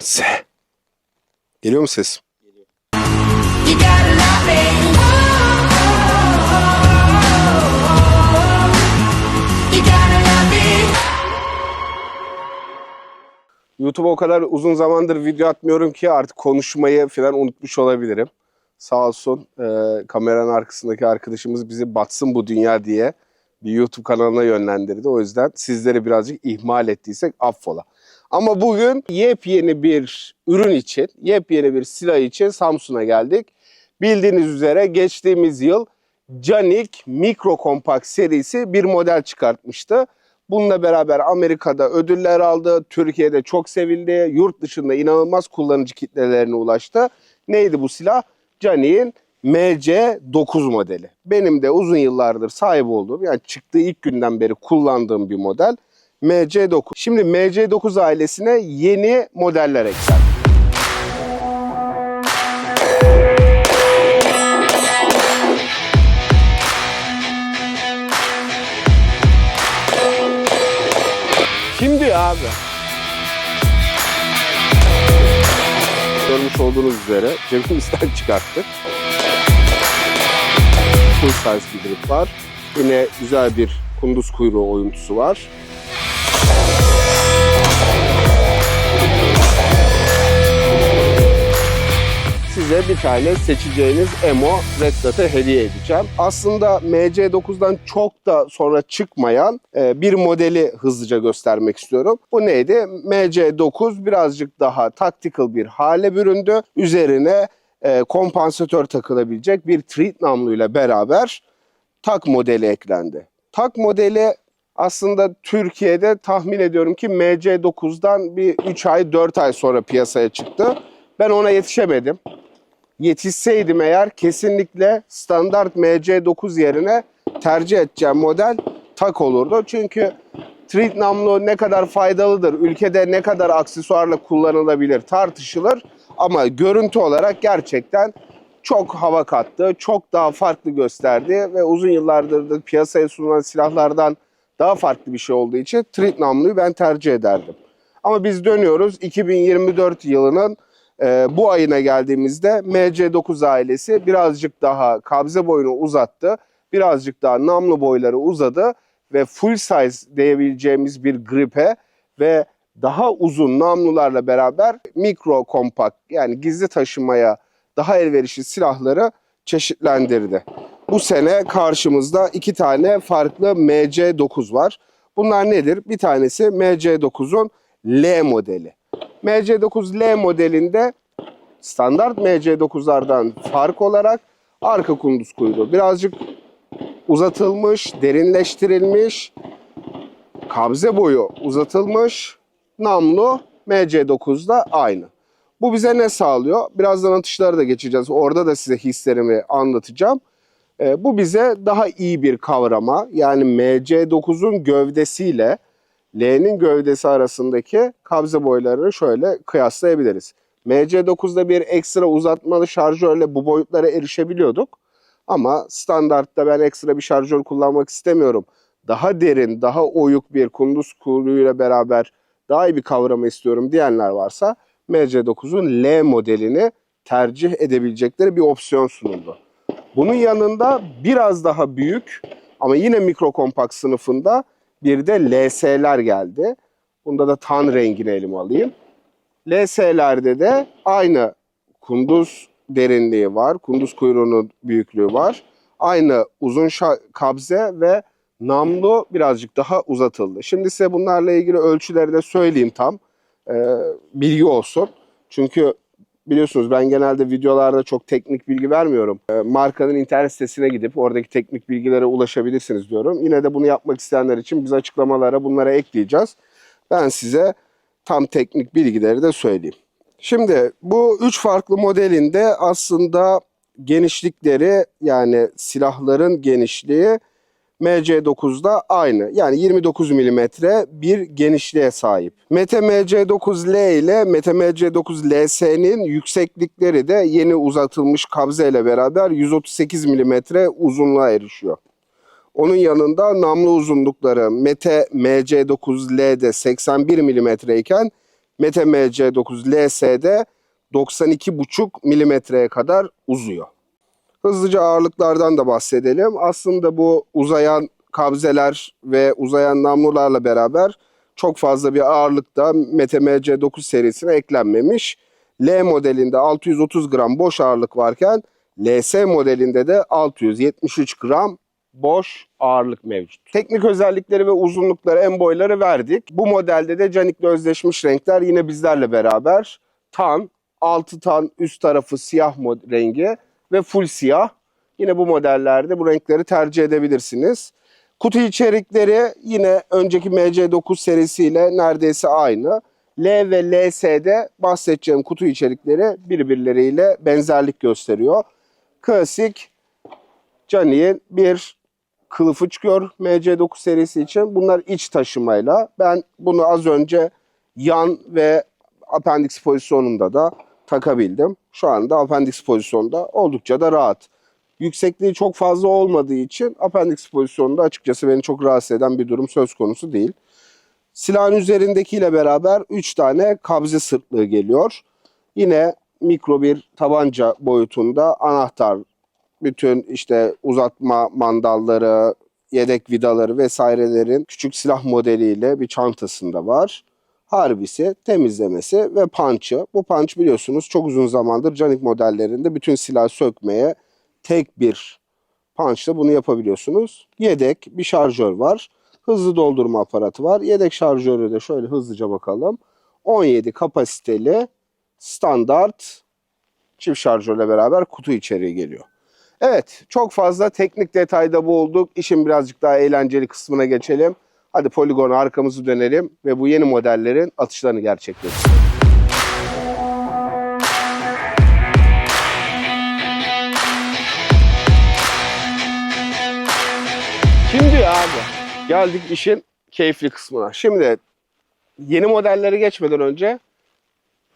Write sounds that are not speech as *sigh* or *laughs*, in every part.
Se. Geliyor mu ses? Me. YouTube'a o kadar uzun zamandır video atmıyorum ki artık konuşmayı falan unutmuş olabilirim. Sağ olsun e, kameranın arkasındaki arkadaşımız bizi batsın bu dünya diye bir YouTube kanalına yönlendirdi. O yüzden sizleri birazcık ihmal ettiysek affola. Ama bugün yepyeni bir ürün için, yepyeni bir silah için Samsun'a geldik. Bildiğiniz üzere geçtiğimiz yıl Canik Micro Compact serisi bir model çıkartmıştı. Bununla beraber Amerika'da ödüller aldı, Türkiye'de çok sevildi, yurt dışında inanılmaz kullanıcı kitlelerine ulaştı. Neydi bu silah? Canik'in MC9 modeli. Benim de uzun yıllardır sahip olduğum, yani çıktığı ilk günden beri kullandığım bir model. MC9. Şimdi MC9 ailesine yeni modeller eklendi. Kim diyor abi? Görmüş olduğunuz üzere cebimizden *laughs* çıkarttık. Full size bir grip var. Yine güzel bir kunduz kuyruğu oyuntusu var. Size bir tane seçeceğiniz Emo Red Dot'ı hediye edeceğim. Aslında MC9'dan çok da sonra çıkmayan e, bir modeli hızlıca göstermek istiyorum. Bu neydi? MC9 birazcık daha tactical bir hale büründü. Üzerine e, kompansatör takılabilecek bir treat namluyla beraber tak modeli eklendi. Tak modeli aslında Türkiye'de tahmin ediyorum ki MC9'dan bir 3 ay 4 ay sonra piyasaya çıktı. Ben ona yetişemedim yetişseydim eğer kesinlikle standart MC9 yerine tercih edeceğim model tak olurdu. Çünkü Treat namlu ne kadar faydalıdır, ülkede ne kadar aksesuarla kullanılabilir tartışılır. Ama görüntü olarak gerçekten çok hava kattı, çok daha farklı gösterdi ve uzun yıllardır da piyasaya sunulan silahlardan daha farklı bir şey olduğu için Treat namluyu ben tercih ederdim. Ama biz dönüyoruz 2024 yılının ee, bu ayına geldiğimizde MC9 ailesi birazcık daha kabze boyunu uzattı. Birazcık daha namlu boyları uzadı ve full size diyebileceğimiz bir gripe ve daha uzun namlularla beraber mikro kompakt yani gizli taşımaya daha elverişli silahları çeşitlendirdi. Bu sene karşımızda iki tane farklı MC9 var. Bunlar nedir? Bir tanesi MC9'un L modeli. MC9L modelinde standart MC9'lardan fark olarak arka kunduz kuyruğu birazcık uzatılmış, derinleştirilmiş, kabze boyu uzatılmış, namlu MC9'da aynı. Bu bize ne sağlıyor? Birazdan atışlara da geçeceğiz. Orada da size hislerimi anlatacağım. Ee, bu bize daha iyi bir kavrama yani MC9'un gövdesiyle L'nin gövdesi arasındaki kabze boylarını şöyle kıyaslayabiliriz. MC9'da bir ekstra uzatmalı şarjörle bu boyutlara erişebiliyorduk. Ama standartta ben ekstra bir şarjör kullanmak istemiyorum. Daha derin, daha oyuk bir kunduz kuyruğuyla beraber daha iyi bir kavrama istiyorum diyenler varsa MC9'un L modelini tercih edebilecekleri bir opsiyon sunuldu. Bunun yanında biraz daha büyük ama yine mikro kompakt sınıfında bir de LS'ler geldi. Bunda da tan rengini elime alayım. LS'lerde de aynı kunduz derinliği var. Kunduz kuyruğunun büyüklüğü var. Aynı uzun kabze ve namlu birazcık daha uzatıldı. Şimdi size bunlarla ilgili ölçüleri de söyleyeyim tam. Ee, bilgi olsun. Çünkü biliyorsunuz ben genelde videolarda çok teknik bilgi vermiyorum. Ee, markanın internet sitesine gidip oradaki teknik bilgilere ulaşabilirsiniz diyorum. Yine de bunu yapmak isteyenler için biz açıklamalara bunlara ekleyeceğiz. Ben size tam teknik bilgileri de söyleyeyim. Şimdi bu üç farklı modelinde aslında genişlikleri yani silahların genişliği MC9'da aynı. Yani 29 mm bir genişliğe sahip. Mete MC9L ile Mete MC9LS'nin yükseklikleri de yeni uzatılmış kabze ile beraber 138 mm uzunluğa erişiyor. Onun yanında namlu uzunlukları Mete MC9L'de 81 mm iken Mete MC9 LS'de 92,5 milimetreye kadar uzuyor. Hızlıca ağırlıklardan da bahsedelim. Aslında bu uzayan kabzeler ve uzayan namlularla beraber çok fazla bir ağırlık da Mete MC9 serisine eklenmemiş. L modelinde 630 gram boş ağırlık varken LS modelinde de 673 gram boş ağırlık mevcut. Teknik özellikleri ve uzunlukları en boyları verdik. Bu modelde de Canik'le özleşmiş renkler yine bizlerle beraber. Tan, 6 tan üst tarafı siyah rengi ve full siyah. Yine bu modellerde bu renkleri tercih edebilirsiniz. Kutu içerikleri yine önceki MC9 serisiyle neredeyse aynı. L ve LS'de bahsedeceğim kutu içerikleri birbirleriyle benzerlik gösteriyor. Klasik Canik'in bir kılıfı çıkıyor MC9 serisi için. Bunlar iç taşımayla. Ben bunu az önce yan ve appendix pozisyonunda da takabildim. Şu anda appendix pozisyonda oldukça da rahat. Yüksekliği çok fazla olmadığı için appendix pozisyonunda açıkçası beni çok rahatsız eden bir durum söz konusu değil. Silahın üzerindekiyle beraber 3 tane kabze sırtlığı geliyor. Yine mikro bir tabanca boyutunda anahtar, bütün işte uzatma mandalları, yedek vidaları vesairelerin küçük silah modeliyle bir çantasında var. Harbisi, temizlemesi ve punch'ı. Bu punch biliyorsunuz çok uzun zamandır Canik modellerinde bütün silah sökmeye tek bir punch'la bunu yapabiliyorsunuz. Yedek bir şarjör var. Hızlı doldurma aparatı var. Yedek şarjörü de şöyle hızlıca bakalım. 17 kapasiteli standart çift şarjörle beraber kutu içeriği geliyor. Evet, çok fazla teknik detayda boğulduk. İşin birazcık daha eğlenceli kısmına geçelim. Hadi poligona arkamızı dönelim ve bu yeni modellerin atışlarını gerçekleştirelim. Şimdi abi geldik işin keyifli kısmına. Şimdi yeni modelleri geçmeden önce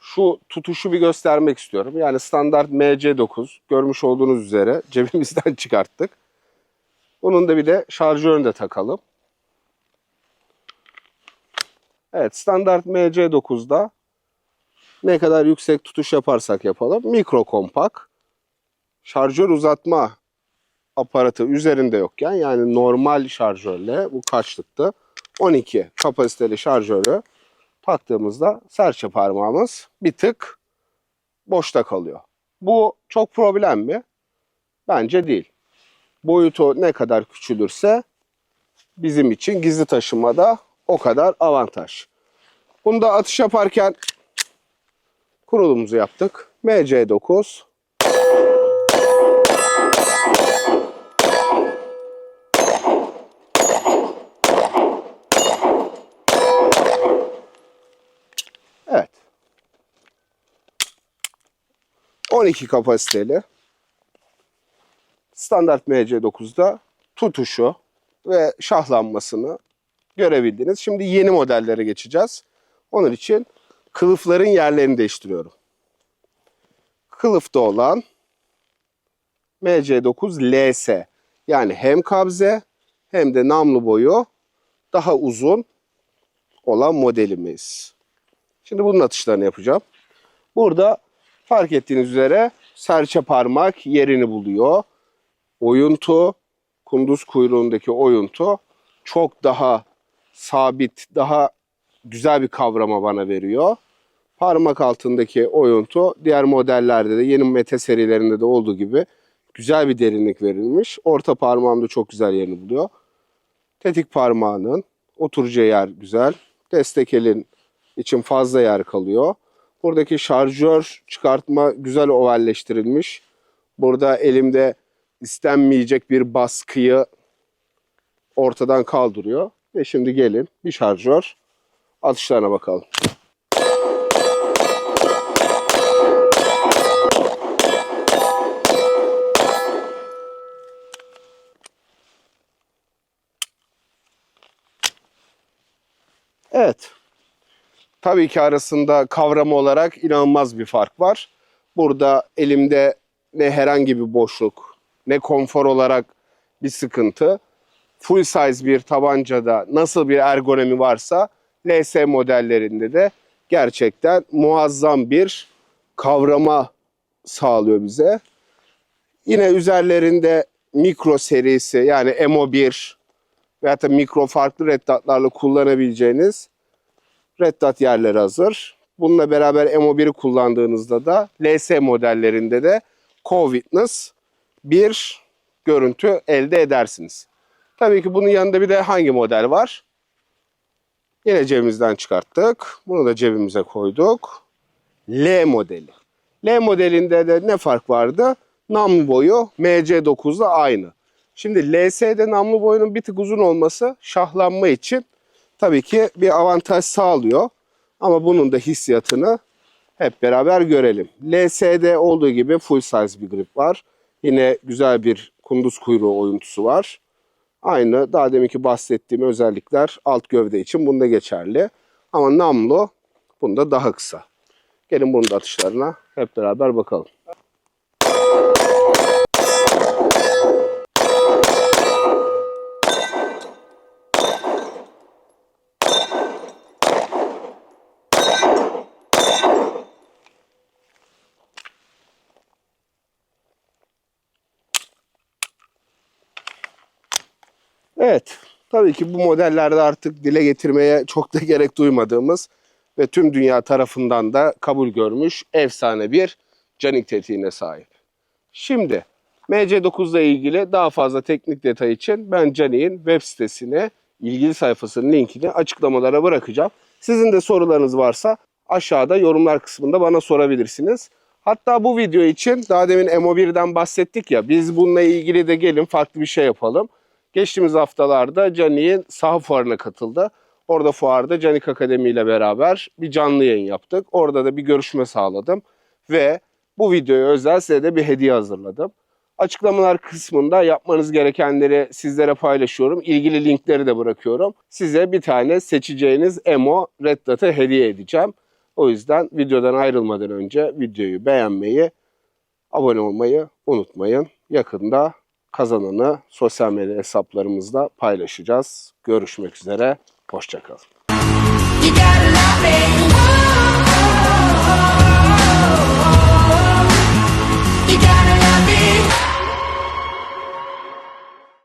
şu tutuşu bir göstermek istiyorum. Yani standart MC9 görmüş olduğunuz üzere cebimizden *laughs* çıkarttık. Bunun da bir de şarjörünü de takalım. Evet standart MC9'da ne kadar yüksek tutuş yaparsak yapalım mikro kompak şarjör uzatma aparatı üzerinde yokken yani normal şarjörle bu kaçlıktı 12 kapasiteli şarjörü taktığımızda serçe parmağımız bir tık boşta kalıyor. Bu çok problem mi? Bence değil. Boyutu ne kadar küçülürse bizim için gizli taşımada o kadar avantaj. Bunda atış yaparken kurulumuzu yaptık. MC9 Evet. 12 kapasiteli standart MC9'da tutuşu ve şahlanmasını görebildiniz. Şimdi yeni modellere geçeceğiz. Onun için kılıfların yerlerini değiştiriyorum. Kılıfta olan MC9 LS yani hem kabze hem de namlu boyu daha uzun olan modelimiz. Şimdi bunun atışlarını yapacağım. Burada fark ettiğiniz üzere serçe parmak yerini buluyor. Oyuntu, kunduz kuyruğundaki oyuntu çok daha sabit, daha güzel bir kavrama bana veriyor. Parmak altındaki oyuntu diğer modellerde de yeni Mete serilerinde de olduğu gibi güzel bir derinlik verilmiş. Orta parmağımda çok güzel yerini buluyor. Tetik parmağının oturacağı yer güzel. Destek elin için fazla yer kalıyor. Buradaki şarjör çıkartma güzel ovalleştirilmiş. Burada elimde istenmeyecek bir baskıyı ortadan kaldırıyor. Ve şimdi gelin bir şarjör atışlarına bakalım. Evet. Tabii ki arasında kavram olarak inanılmaz bir fark var. Burada elimde ne herhangi bir boşluk, ne konfor olarak bir sıkıntı. Full size bir tabancada nasıl bir ergonomi varsa LS modellerinde de gerçekten muazzam bir kavrama sağlıyor bize. Yine üzerlerinde mikro serisi yani MO1 veyahut da mikro farklı red dot'larla kullanabileceğiniz red dot yerleri hazır. Bununla beraber MO1'i kullandığınızda da LS modellerinde de Co-Witness bir görüntü elde edersiniz. Tabii ki bunun yanında bir de hangi model var? Yine cebimizden çıkarttık. Bunu da cebimize koyduk. L modeli. L modelinde de ne fark vardı? Namlu boyu MC9'la aynı. Şimdi LS'de namlu boyunun bir tık uzun olması şahlanma için tabii ki bir avantaj sağlıyor. Ama bunun da hissiyatını hep beraber görelim. LS'de olduğu gibi full size bir grip var. Yine güzel bir kunduz kuyruğu oyuntusu var. Aynı daha deminki bahsettiğim özellikler alt gövde için bunda geçerli. Ama namlu bunda daha kısa. Gelin bunun da atışlarına hep beraber bakalım. Evet, tabii ki bu modellerde artık dile getirmeye çok da gerek duymadığımız ve tüm dünya tarafından da kabul görmüş efsane bir canik tetiğine sahip. Şimdi MC9 ile ilgili daha fazla teknik detay için ben Canik'in web sitesine ilgili sayfasının linkini açıklamalara bırakacağım. Sizin de sorularınız varsa aşağıda yorumlar kısmında bana sorabilirsiniz. Hatta bu video için daha demin MO1'den bahsettik ya biz bununla ilgili de gelin farklı bir şey yapalım. Geçtiğimiz haftalarda Canik'in saha fuarına katıldı. Orada fuarda Canik Akademi ile beraber bir canlı yayın yaptık. Orada da bir görüşme sağladım. Ve bu videoya özel size de bir hediye hazırladım. Açıklamalar kısmında yapmanız gerekenleri sizlere paylaşıyorum. İlgili linkleri de bırakıyorum. Size bir tane seçeceğiniz Emo Red Dot'ı hediye edeceğim. O yüzden videodan ayrılmadan önce videoyu beğenmeyi, abone olmayı unutmayın. Yakında kazananı sosyal medya hesaplarımızda paylaşacağız. Görüşmek üzere, hoşçakalın.